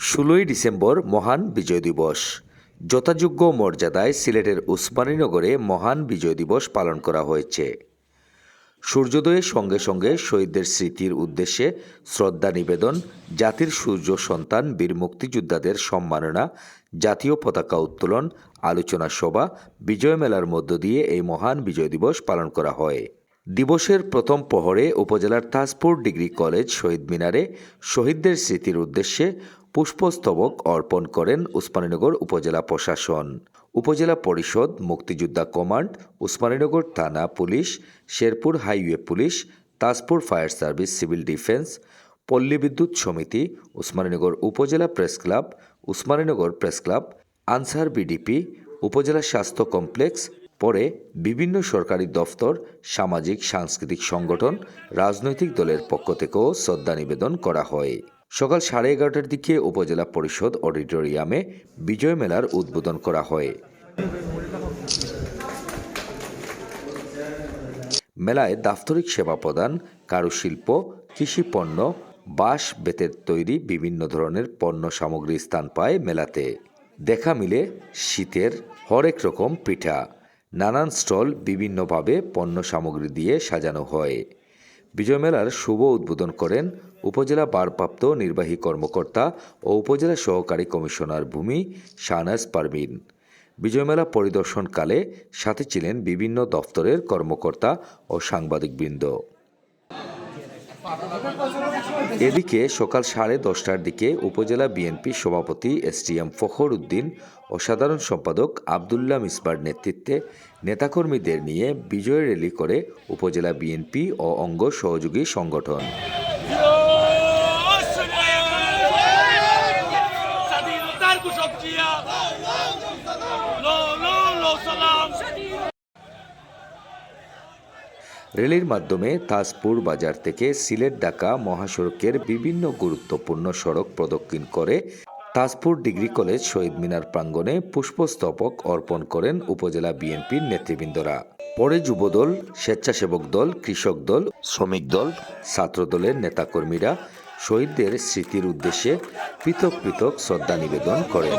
ষোলোই ডিসেম্বর মহান বিজয় দিবস। যথাযোগ্য মর্যাদায় সিলেটের উসমানীনগরে মহান বিজয় দিবস পালন করা হয়েছে। সূর্যোদয়ের সঙ্গে সঙ্গে শহীদদের স্মৃতির উদ্দেশ্যে শ্রদ্ধা নিবেদন, জাতির সূর্য সন্তান, বীর মুক্তিযোদ্ধাদের সম্মাননা, জাতীয় পতাকা উত্তোলন, আলোচনা সভা, বিজয় মেলার মধ্য দিয়ে এই মহান বিজয় দিবস পালন করা হয়। দিবসের প্রথম প্রহরে উপজেলার তাজপুর ডিগ্রি কলেজ শহীদ মিনারে শহীদদের স্মৃতির উদ্দেশ্যে পুষ্পস্তবক অর্পণ করেন উসমানীনগর উপজেলা প্রশাসন। উপজেলা পরিষদ, মুক্তিযোদ্ধা কমান্ড, উসমানীনগর থানা police, Sherpur highway police, Tajpur fire service, civil defence, Palli Bidyut Samiti, Osmaninagar upazila press club, Osmaninagar press club, Ansar VDP, upazila স্বাস্থ্য কমপ্লেক্স পরে বিভিন্ন সরকারি দফতর, সামাজিক, সাংস্কৃতিক সংগঠন, রাজনৈতিক দলের পক্ষ থেকেও শ্রদ্ধা নিবেদন করা হয়। সকাল সাড়ে এগারোটার দিকে উপজেলা পরিষদ অডিটোরিয়ামে বিজয় মেলার উদ্বোধন করা হয়। মেলায় দাপ্তরিক সেবা প্রদান, কারুশিল্প, কৃষি পণ্য, বাঁশ, বেতের তৈরি বিভিন্ন ধরনের পণ্য সামগ্রী স্থান পায় মেলাতে। দেখা মিলে শীতের হরেক রকম পিঠা। নানান স্টল বিভিন্নভাবে পণ্য সামগ্রী দিয়ে সাজানো হয়। বিজয় মেলার শুভ উদ্বোধন করেন উপজেলা ভারপ্রাপ্ত নির্বাহী কর্মকর্তা ও উপজেলা সহকারী কমিশনার ভূমি শাহনাজ পারমিন বিজয়মেলা পরিদর্শনকালে সাথে ছিলেন বিভিন্ন দফতরের কর্মকর্তা ও সাংবাদিকবৃন্দ। এদিকে সকাল সাড়ে দশটার দিকে উপজেলা বিএনপি সভাপতি S T M Fakhar Uddin ও সাধারণ সম্পাদক আবদুল্লাহ মিসবার নেতৃত্বে নেতাকর্মীদের নিয়ে বিজয় র্যালি করে উপজেলা বিএনপি ও অঙ্গ সহযোগী সংগঠন। রেলের মাধ্যমে তাজপুর বাজার থেকে সিলেট ঢাকা মহাসড়কের বিভিন্ন গুরুত্বপূর্ণ সড়ক প্রদক্ষিণ করে তাজপুর ডিগ্রি কলেজ শহীদ মিনার প্রাঙ্গণে পুষ্পস্তবক অর্পণ করেন উপজেলা বিএনপির নেতৃবৃন্দরা। পরে যুবদল, স্বেচ্ছাসেবক দল, কৃষক দল, শ্রমিক দল, ছাত্রদলের নেতাকর্মীরা শহীদদের স্মৃতির উদ্দেশ্যে পৃথক পৃথক শ্রদ্ধা নিবেদন করেন।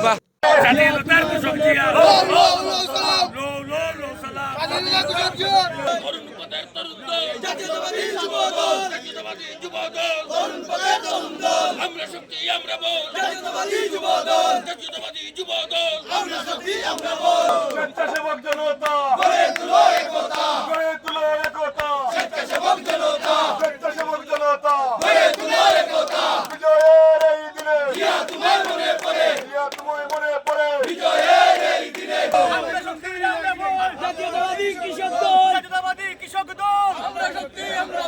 আমরা শক্তি আমরা বল। জাতীয়তাবাদী যুবদল জাতীয়তাবাদী যুবদল আমরা শক্তি আমরা বল স্বেচ্ছাসেবক জনতা গড়ে তুলো একতা গড়ে তুলো একতা স্বেচ্ছাসেবক জনতা স্বেচ্ছাসেবক জনতা গড়ে তুলো একতা বিজয়ের এই দিনে জিয়া তোমার মনে পড়ে ইয়া তোমায় মনে পড়ে বিজয়ের এই দিনে আমরা শক্তি আমরা বল জাতীয়তাবাদী কৃষক দল জাতীয়তাবাদী কৃষক আমরা